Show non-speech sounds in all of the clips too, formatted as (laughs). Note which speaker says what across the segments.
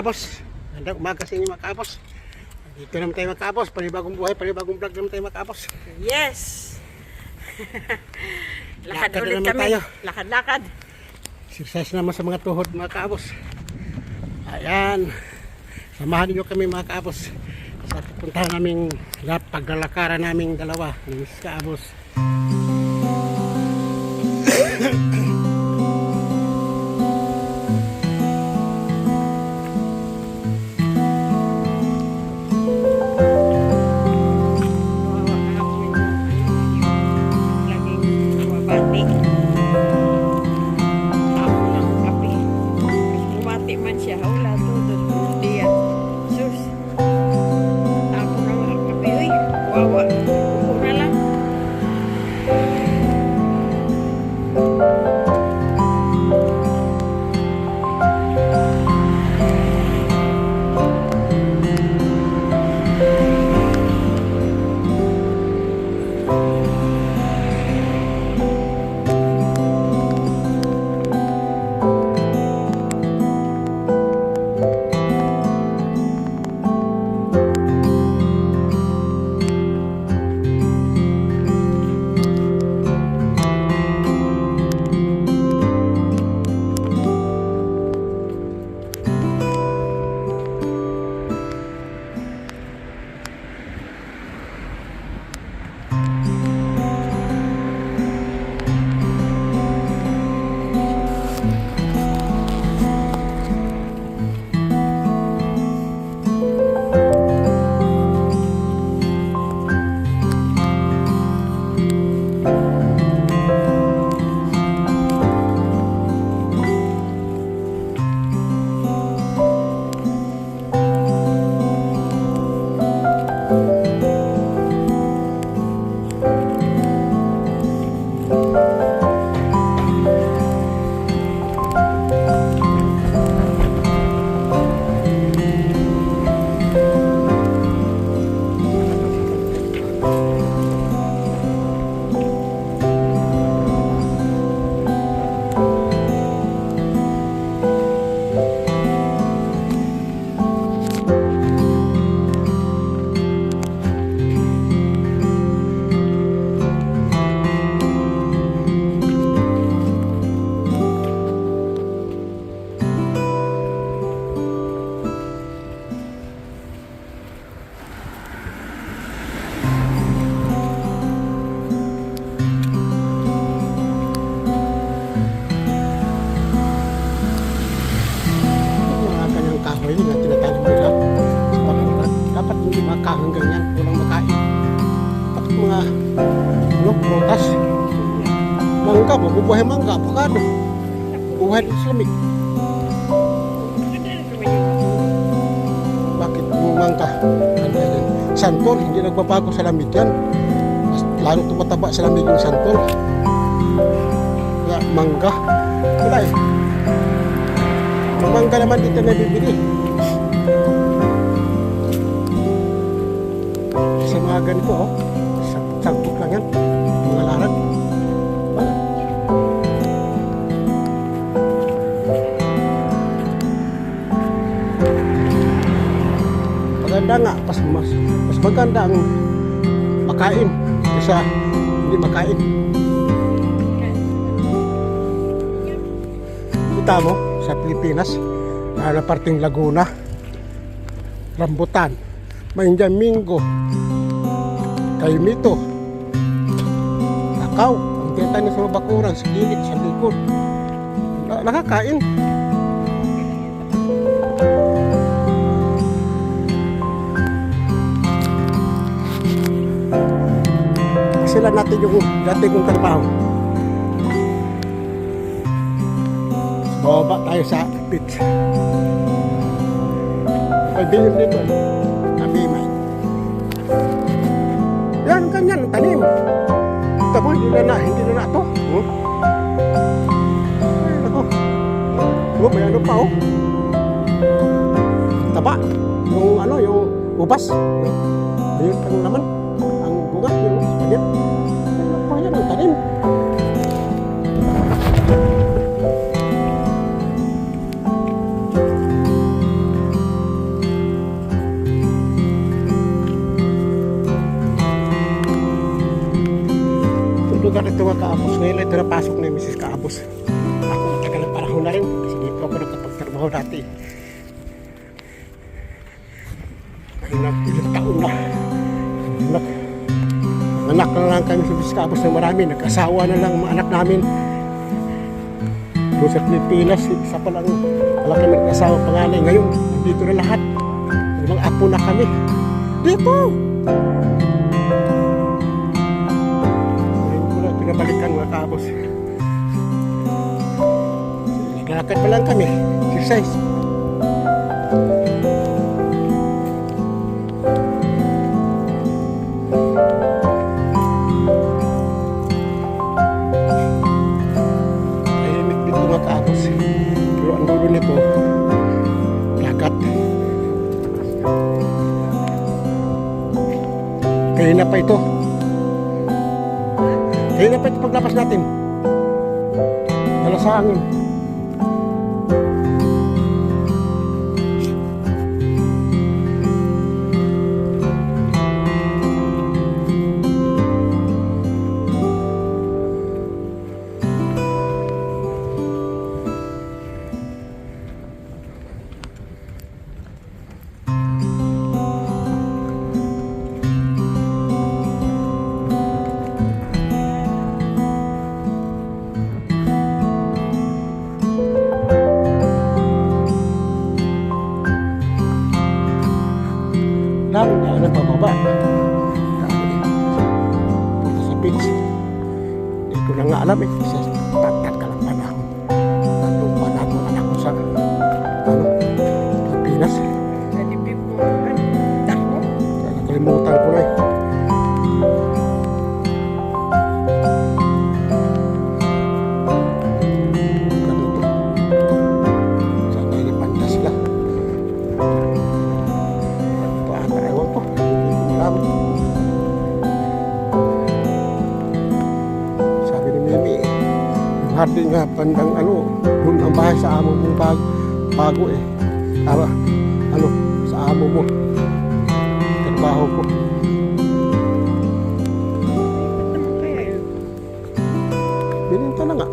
Speaker 1: kaabos. Ganda umaga sa inyo mga kaabos. Dito naman tayo mga kaabos. Panibagong buhay, panibagong vlog naman tayo mga kaabos.
Speaker 2: Yes! (laughs) Lakad
Speaker 1: Lakad
Speaker 2: ulit kami.
Speaker 1: tayo.
Speaker 2: Lakad-lakad.
Speaker 1: Exercise naman sa mga tuhod mga kaabos. Ayan. Samahan niyo kami mga kaabos. Sa pupuntahan naming paglalakaran naming dalawa. Ng kaabos.
Speaker 2: 你。Mabubuhay mangga, avocado. Buhay din sa lamig. Bakit mangga? Ano yan? Santol, hindi nagbabago sa lamig yan. Lalo tumataba sa lamig yung santol. Kaya mangga. Wala eh. Ang mangga naman dito nabibili. Sa mga ganito, oh. Maganda nga. Mas, mas, mas maganda ang makain kaysa hindi makain. Kita mo sa Pilipinas, lalo na parting Laguna, rambutan, maindian mingo, kaimito, kakao, ang tinatanong sa bakuran, sa gilid, sa likod. Na- nakakain. Sila natin yung dati kong trabaho. Bababa tayo sa beach. Bilyon dito. Nabimay. Yan, ganyan, tanim. Mo, hindi na na, hindi na na ito. Oh. Ay, ako. Oh, may ano pa, oh. Taba. Yung ano, yung ubas. Ayun ang naman. Lugar ito mga kaabos. Ngayon ito napasok ni Mrs. Kaabos. Ako matagal na panahon na rin kasi dito ako nakapagtrabaho dati. Na, ilang taon na. Anak, anak na lang kami sa Mrs. Kaabos na marami. Nag-asawa na lang ang mga anak namin. Doon sa Pilipinas, isa pa lang wala kami nag-asawa panganay. Ngayon, dito na lahat. Mga apo na kami. Dito! Ngayon lang kami. Exercise. Tahimik dito mga kabos. Pero ang dulo nito, lagat. Kaya na pa ito. Kaya na pa ito paglabas natin. Hardin nga, bandang ano, doon ang bahay sa amo mong bago, bago eh. Tama, ano, sa amo mo. Trabaho ko. Bininta na nga.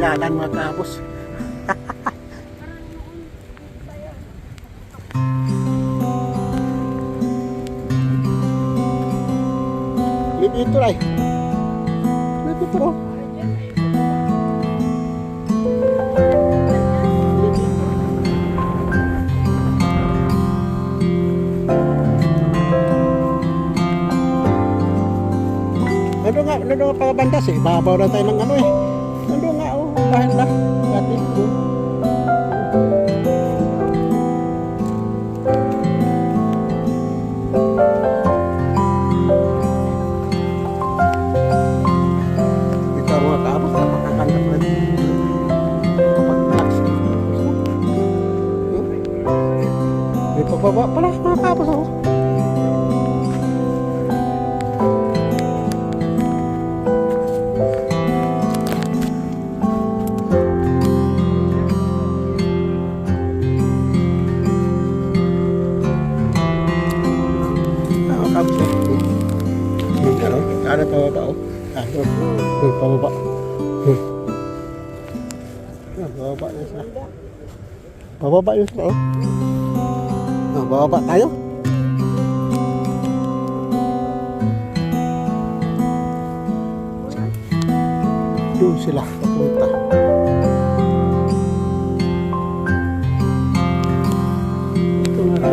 Speaker 2: Nasinyalan mga kapos. Dito ay. Dito pero. Nandun nga, nandun nga pakabandas eh. Babaw na tayo ng ano eh. Nandun nga, oh, bahay na. Dati, doon. Ito ang mga kaabot, napakaganda pa rin. Kapag relax. Bababa yun siya, oh. Ah, bababa tayo. Doon sila papunta. Ito nga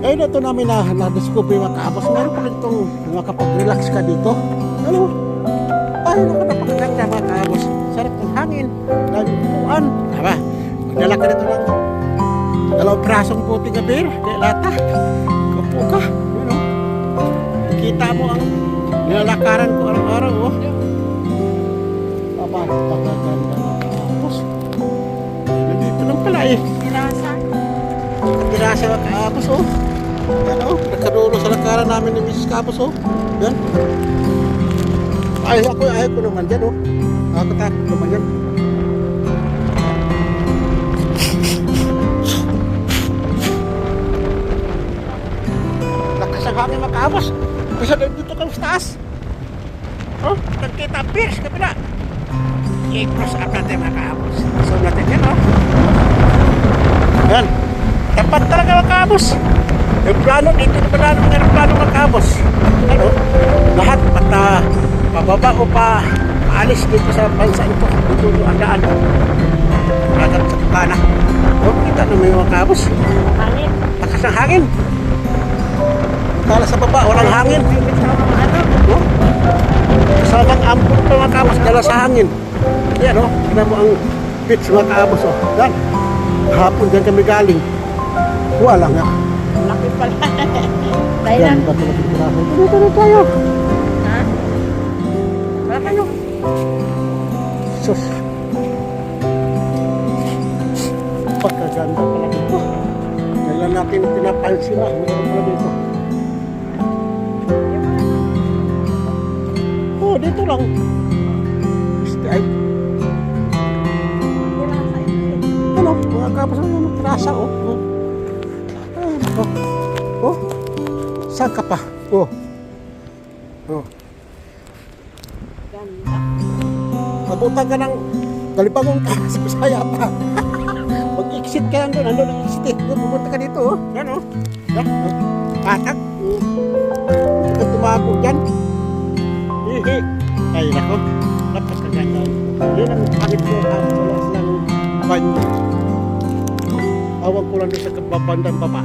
Speaker 2: Eh, ito namin na, na-discover yung mga kaabas. Meron pala itong makapag-relax ka dito. Ano? Ay, naku, napakaganda hangin. Lagi upuan. Tama. Magdala ka dito lang. Dalawang prasong puti ka beer. Kaya lata. Kapo ka. Ano? Kita mo ang nilalakaran ko araw-araw. Oh. Aba, napakaganda mga kaabas. Nandito lang pala eh. Dirasa mga kaabos oh. Yan oh, nakadulo sa lakaran namin ni Mrs. Kapos oh. Yan. Ay, ako, ayaw ko naman dyan oh. Ako takot naman yan. Lakas ang hangin mga kaabos. Kasi dito kang sa taas. Oh, nagkita pierce kabila. I-cross up natin kaabos. Zoom natin yan oh. Yan. Tapat talaga mga kabos. Yung plano dito na plano ng aeroplano mga kabos. Ano? Lahat pata pababa o pa paalis dito sa bansa ito. Dito yung andaan. Agad sa bukana. O, kita naman yung mga kabos.
Speaker 3: Hangin.
Speaker 2: Lakas ng hangin. Tala sa baba, walang hangin. No? Salang ampun pa mga kabos dala sa hangin. Yan o, tignan mo ang beach mga kabos o. Yan. Hapon dyan kami galing. Wala nga.
Speaker 3: Laki pala. Thailand.
Speaker 2: Yan? Dito na tayo. Sus. Pagkaganda pala dito. Kailan natin pinapansin na. Meron pala dito. Oh, dito lang. Ay, ano, mga kapos ng mga trasa, oh. oh. Nako. Oh, saan ka pa? Oh. Oh. Mabutan ka ng galipagong ka (laughs) sa Bisaya pa. Mag-exit ka doon. Ano ang exit eh. Doon, pupunta ka dito. Oh. Yan oh. Yan. Oh. Patak. Hindi ka tumago dyan. Hihi. Ay, nako. Napakaganda. Yun ang pangit ko. Wala silang banyo. Awang ko lang doon sa kababandang baba.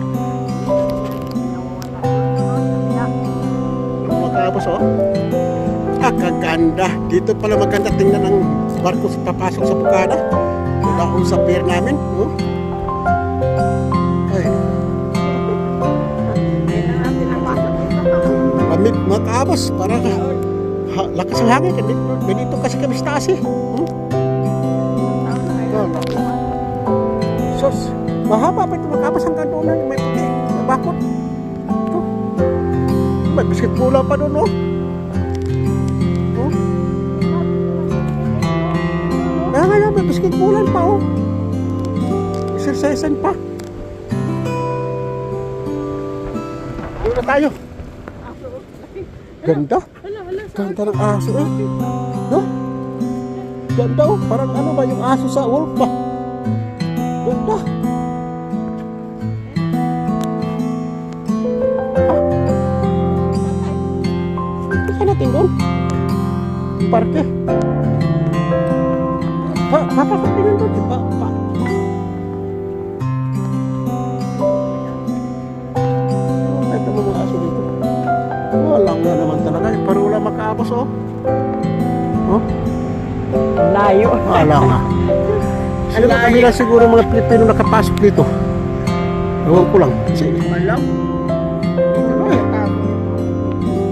Speaker 2: Makabos oh. Ah, kaganda. Dito pala maganda tingnan ang barko sa papasok sa bukana. Mula kung sa pier namin. Oh. Ay, pamit mga kabos. Para ha, lakas ang hangin. Ganito, kasi kami sa taas eh. Hmm? Sos, mahaba pa ito hanggang doon na may puti. Bakot. May biscuit pula pa doon. Oh. Nga yan, may biscuit bulan pa oh. Exercisean pa. Na tayo. Ganda. Ganda ng aso eh. No? Ganda oh. Parang ano ba yung aso sa wolf ba? Ganda. Ah. Ika natin doon. Yung Parke. Pa, papasok din doon. Pa, pa. Oh, ito mga aso dito. Walang nga naman talaga. Parula makaabos oh. Oh,
Speaker 3: Layo.
Speaker 2: wala nga. Sila
Speaker 3: Ang
Speaker 2: kami lang siguro mga Pilipino nakapasok dito. Ewan ko lang.
Speaker 3: Walang.
Speaker 2: Ay,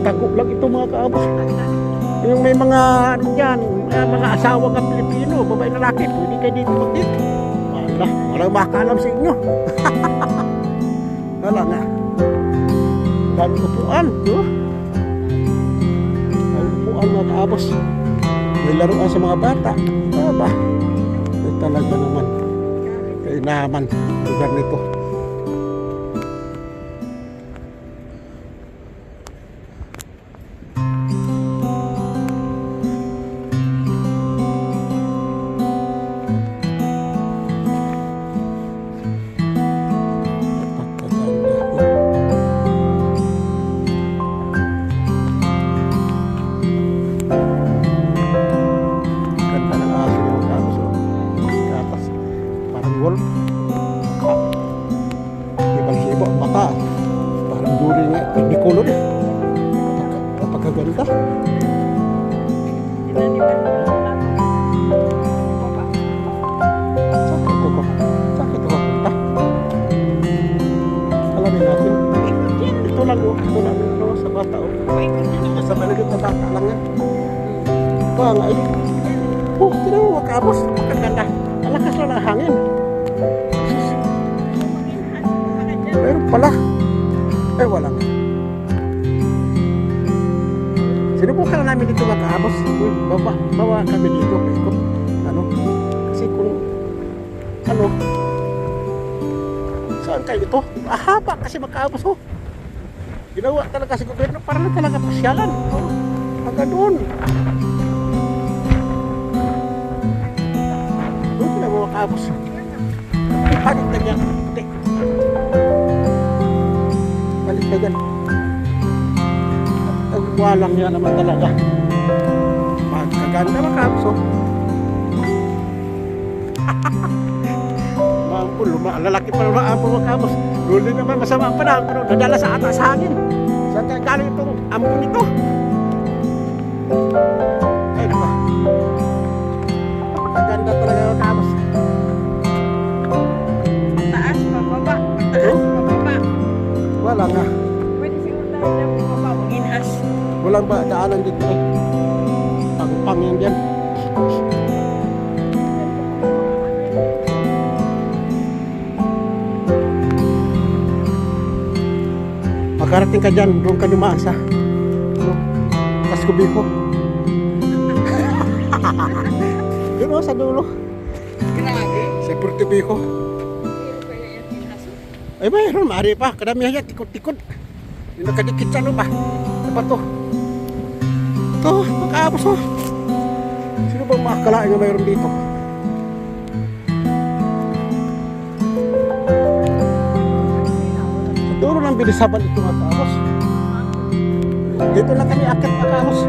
Speaker 2: tago lang ito mga kaabos. Yung may mga ano dyan, may mga asawa ka Pilipino, babae na laki, pwede kayo dito mag-date. Wala, walang makakalam sa inyo. (laughs) Wala nga. Dami upuan, no? Ang upuan mga kaabos. May laruan sa mga bata. Aba, may talaga naman. Kainaman, lugar nito. Di ba? Sakit ko
Speaker 3: ko. Sakit ko
Speaker 2: punta. Alamin natin. Yan, ito lang oh. Ito lang oh. Sa bata oh. Sa talagang na bata lang yan. Ito ang ay. Oh, tinawa makabos. Oh, Maganda. Alakas lang ang hangin. Uy, Baba, bawa kami dito. Ikot. Ano? Kasi kung ano saan kayo ito? Ahaba kasi makaabos oh. Ginawa talaga si gobyerno para na talaga pasyalan. Oh, hanggang doon. Doon sila makaabos. Balik na niya. Balik na yan. Ang walang niya naman talaga. Magkaganda makaabos oh. Mampun, luma, lalaki pa naman ampun makaabos. Doon din naman masama ang panahon, pero nadala sa atas hangin. Saan kaya galing itong ampun nito? Ay, diba? Maganda talaga makaabos.
Speaker 3: Taas, pababa. Taas, pababa.
Speaker 2: Wala nga.
Speaker 3: Pwede siguro tayo na pababa.
Speaker 2: Walang ba daanan dito eh. Pang-pang yan dyan. Makarating ka dyan, doon ka dumaan sa ano, Pascobiko. Doon (laughs) oh, sa dulo,
Speaker 3: kaya yan tinaso.
Speaker 2: Ay mayroon, maaari pa. Kadamihan yan, tikot-tikot. Yung nakadikit sa ano ba? Ano ba to? Ito, makaabos oh. Sino bang makakalain na mayroon dito? Sa dulo ng bilisaban ito makaabos. Dito lang kami akit makaabos.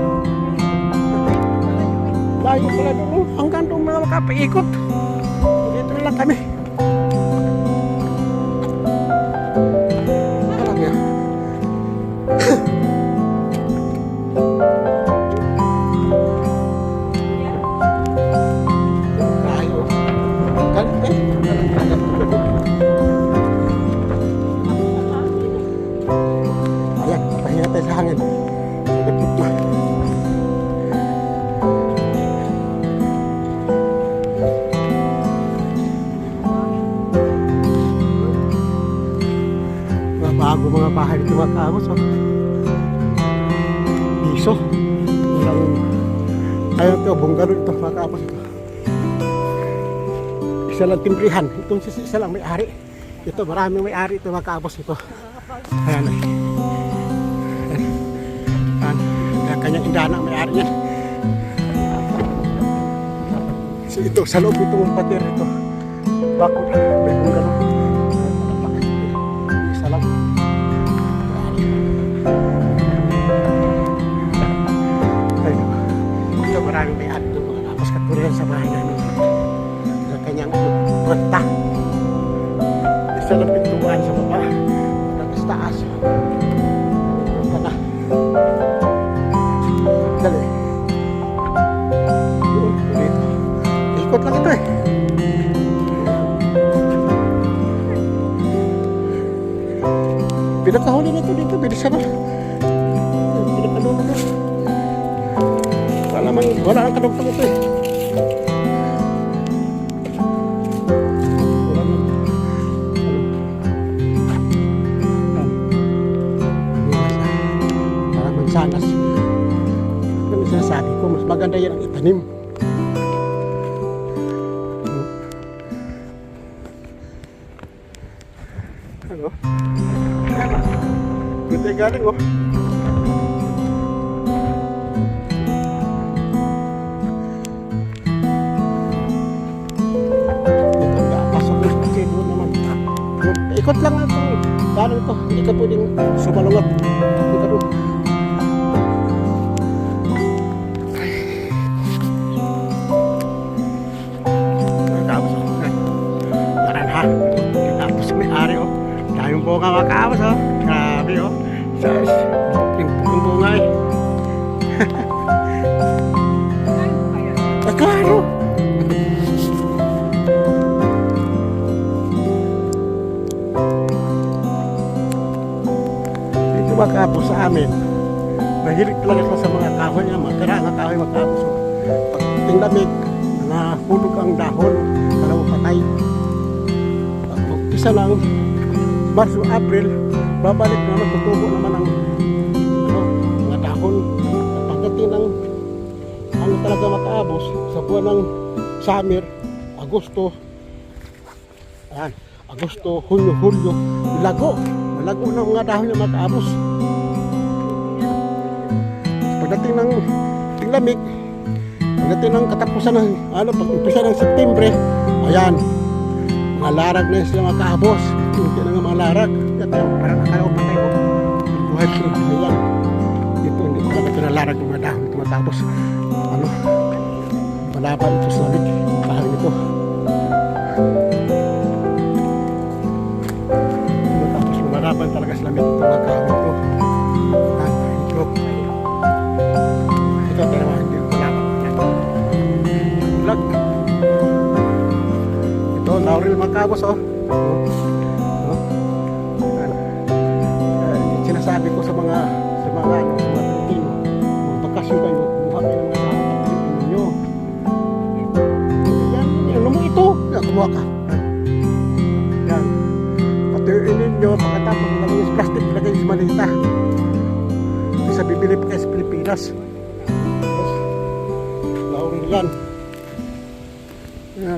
Speaker 2: Layo pala doon. oh. Hanggang doon mga makapaikot. Dito na lang kami. Mga kaamos. Oh. Piso. Walang... Ayun ito, bungalow ito mga kaamos ito. Isa lang timbrihan. Itong isa, lang may ari. Ito, maraming may ari ito mga kaamos ito. Ayan eh. Ayan. Kaya kanyang indana may ari niyan. So ito, sa loob ito ng patir ito. Bakod, may bungalow. Mga kapos katulad sa bahay namin. Sa kanyang kwenta. Isa lang pintuan sa baba. Tapos taas. Ito na. Dali. Doon, dito. Ikot lang ito eh. Pinakahuli na ito dito, bilisan na. Pinakalulo na. Wala man, wala ang kadugtong ito eh. Hindi ka pwedeng sumalungat. Mahilig talaga sila sa mga kahoy nga, mga kara nga kahoy mga kaabos. So, pag tinglamig, nahulog ang dahon, kalawa patay. Pag isa lang, Marso, April, babalik naman, tutubo naman ang ano, mga dahon. At pagdating ng ano talaga makaabos sa buwan ng summer, Agosto, ayan, Agosto, Hunyo, Hulyo, lago. Malago ng mga dahon ng makaabos. Pagdating ng tinglamig, pagdating ng katapusan ng ano, pag umpisa ng Septembre, ayan, mga larag na sila mga kaabos. Hindi na nga mga larag. Tayo, parang akala ko patay ko. Buhay ko ayan. Dito, hindi ko alam ito na larag ng mga dahon. Ito mga kaabos. Ano, malaban ito sa labig. Kahoy nito. Ito, tapos lumalaban talaga sa lamig. Ito mga kahoy ito. Laurel Macabos, oh. Oh. Ayan. Eh, sinasabi ko sa mga sa mga ano, sa mga Pilipino, magbakasyon kayo, kumuha kayo ng mga Pilipino nyo. Yan, yan, mo ito. Yan, kumuha ka. Yan. Patuyuin ninyo, pagkatapos lagay sa plastic, lagay sa malita. Isa bibili pa kayo sa Pilipinas. Yes. Laurel yan. Yan,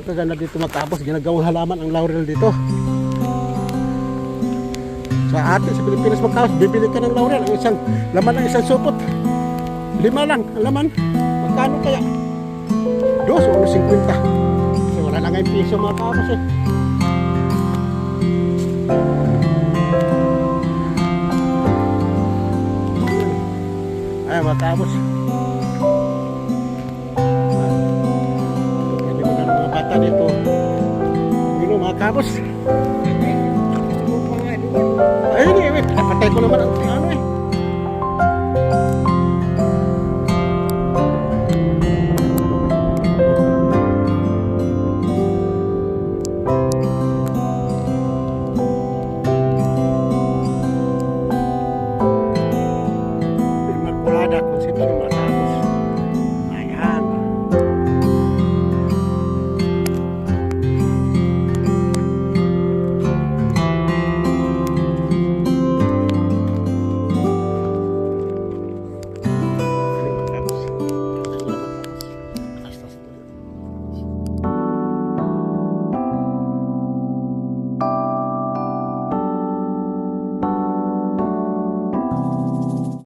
Speaker 2: kaganda dito matapos, ginagawang halaman ang laurel dito. Sa atin, sa Pilipinas magkaos, bibili ka ng laurel, ang isang, laman ng isang supot. Lima lang, ang laman. Magkano kaya? Dos o 50. Kasi wala lang ang piso mga kapos eh. Ay, mga kapos. Yun mga kapos.
Speaker 3: Ano pa nga doon?
Speaker 2: Ay, hindi, wait. Napatay ko naman ang.